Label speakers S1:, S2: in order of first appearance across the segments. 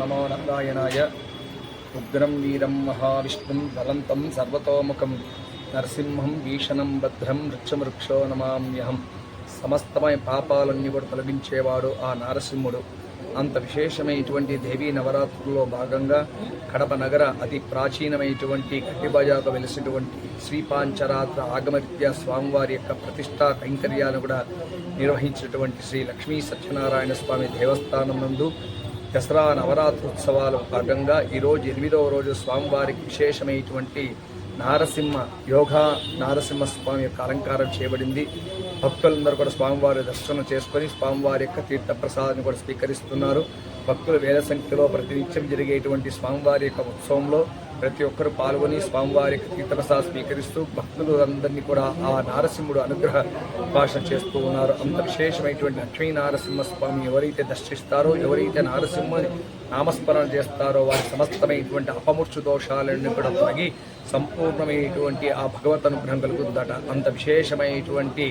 S1: నమో నారాయణాయ ఉగ్రం వీరం మహావిష్ణుం బలంతం సర్వతోముఖం నరసింహం భీషణం భద్రం వృక్షమృక్షో నమామ్యహం సమస్తమైన పాపాలన్నీ కూడా తొలగించేవాడు ఆ నారసింహుడు। అంత విశేషమైనటువంటి దేవీ నవరాత్రుల్లో భాగంగా కడప నగర అతి ప్రాచీనమైనటువంటి గడ్డిబజార్లో వెలిసినటువంటి శ్రీపాంచరాత్ర ఆగమరీత్యా స్వామివారి యొక్క ప్రతిష్టా కైంకర్యాలు కూడా నిర్వహించినటువంటి శ్రీ లక్ష్మీ సత్యనారాయణ స్వామి దేవస్థానం నందు దసరా నవరాత్రోత్సవాల భాగంగా ఈరోజు ఎనిమిదవ రోజు స్వామివారికి విశేషమైనటువంటి నారసింహ యోగా నారసింహ స్వామి యొక్క అలంకారం చేయబడింది. భక్తులందరూ కూడా స్వామివారి దర్శనం చేసుకొని స్వామివారి యొక్క తీర్థ ప్రసాదాన్ని కూడా స్వీకరిస్తున్నారు. భక్తులు వేల సంఖ్యలో ప్రతినిత్యం జరిగేటువంటి స్వామివారి యొక్క ఉత్సవంలో ప్రతి ఒక్కరు పాల్గొని స్వామివారి యొక్క తీర్థప్రసాదం స్వీకరిస్తూ భక్తులు అందరినీ కూడా ఆ నారసింహుడు అనుగ్రహ భాషణ చేస్తూ ఉన్నారు. అంత విశేషమైనటువంటి లక్ష్మీ నారసింహ స్వామి ఎవరైతే దర్శిస్తారో ఎవరైతే నారసింహని నామస్మరణ చేస్తారో వారి సమస్తమైనటువంటి అపమూర్చు దోషాలన్నీ కూడా తొలగి సంపూర్ణమైనటువంటి ఆ భగవత్ అనుగ్రహం కలుగుతుందట. అంత విశేషమైనటువంటి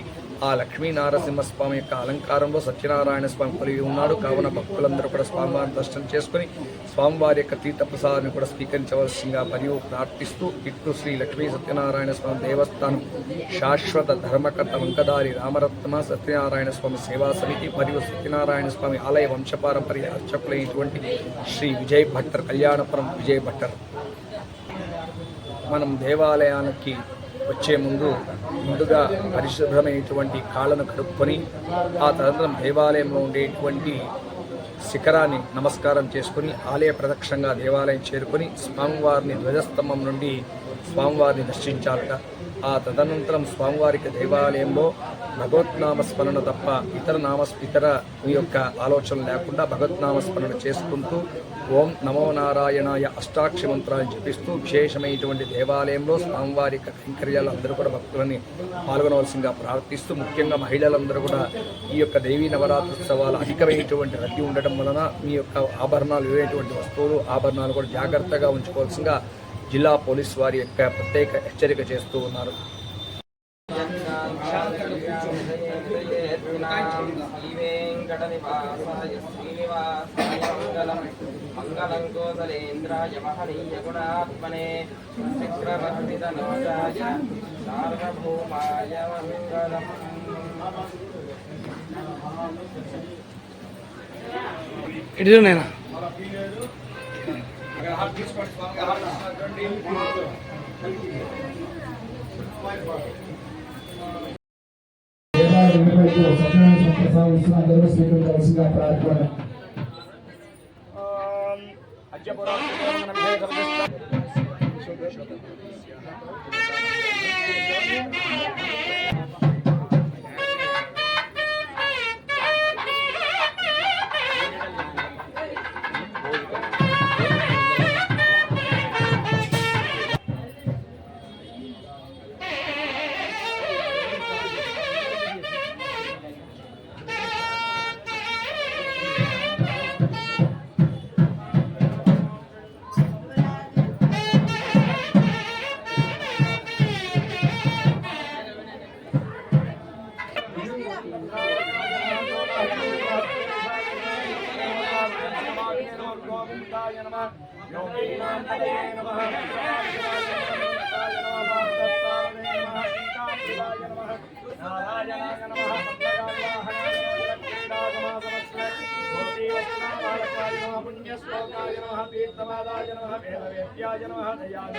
S1: ఆ లక్ష్మీ నారసింహ స్వామి యొక్క అలంకారంలో సత్యనారాయణ స్వామి కలిగి ఉన్నాడు. కావున భక్తులందరూ కూడా స్వామివారిని దర్శనం చేసుకుని స్వామివారి యొక్క తీర్థప్రసాదాన్ని కూడా స్వీకరించవలసిందిగా మరియు ప్రార్థిస్తూ ఇట్లు శ్రీ లక్ష్మీ సత్యనారాయణ స్వామి దేవస్థానం శాశ్వత ధర్మకర్త వంకదారి రామరత్న సత్యనారాయణ స్వామి సేవా సమితి మరియు సత్యనారాయణ స్వామి ఆలయ వంశపారంపర్య అర్చకులైనటువంటి శ్రీ విజయ్ భట్టర్ కళ్యాణపురం విజయ్ భట్టర్. మనం దేవాలయానికి వచ్చే ముందు ముందుగా పరిశుభ్రమైనటువంటి కాళ్ళను కడుక్కొని ఆ తదనంతరం దేవాలయంలో ఉండేటువంటి శిఖరాన్ని నమస్కారం చేసుకుని ఆలయ ప్రదక్షిణంగా దేవాలయం చేరుకొని స్వామివారిని ధ్వజస్తంభం నుండి స్వామివారిని దర్శించాలట. ఆ తదనంతరం స్వామివారికి దేవాలయంలో భగవత్నామ స్మరణ తప్ప ఇతర నామ ఇతర మీ యొక్క ఆలోచన లేకుండా భగవత్నామ స్మరణ చేసుకుంటూ ఓం నమో నారాయణాయ అష్టాక్షి మంత్రాన్ని జపిస్తూ విశేషమైనటువంటి దేవాలయంలో స్వామివారి కైంకర్యాలు అందరూ కూడా భక్తులని పాల్గొనవలసిందిగా ప్రార్థిస్తూ ముఖ్యంగా మహిళలందరూ కూడా ఈ యొక్క దేవీ నవరాత్రోత్సవాలు అధికమైనటువంటి రద్దీ ఉండటం వలన మీ యొక్క ఆభరణాలు ఏవైనటువంటి వస్తువులు ఆభరణాలు కూడా జాగ్రత్తగా ఉంచుకోవాల్సిందిగా జిల్లా పోలీస్ వారి యొక్క ప్రత్యేక హెచ్చరిక చేస్తూ ఉన్నారు.
S2: శ్రీవేంకటనివాసాయ శ్రీనివాసాయ మంగళం మంగళం కోసలేంద్రాయ మహనీయ గుణాత్మనే చక్రవర్తితనోజాయ సార్వభౌమాయ మంగళం
S3: ఇటు నేను ప్రసాదిస్తున్న అందరూ ప్రార్థన అజ్జపురం
S4: దేవాలయ నిర్వహించే సత్యనారాయణ సంప్రసాద విశ్వనాథులు స్వీకరించవలసిందిగా ప్రార్థన పుణ్యశ్లోకాయ నమ తీర్థమాదాయ నమ వేదవేద్యాయ నమ దయాయ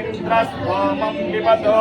S1: ఇంద్రస్వామం విపదో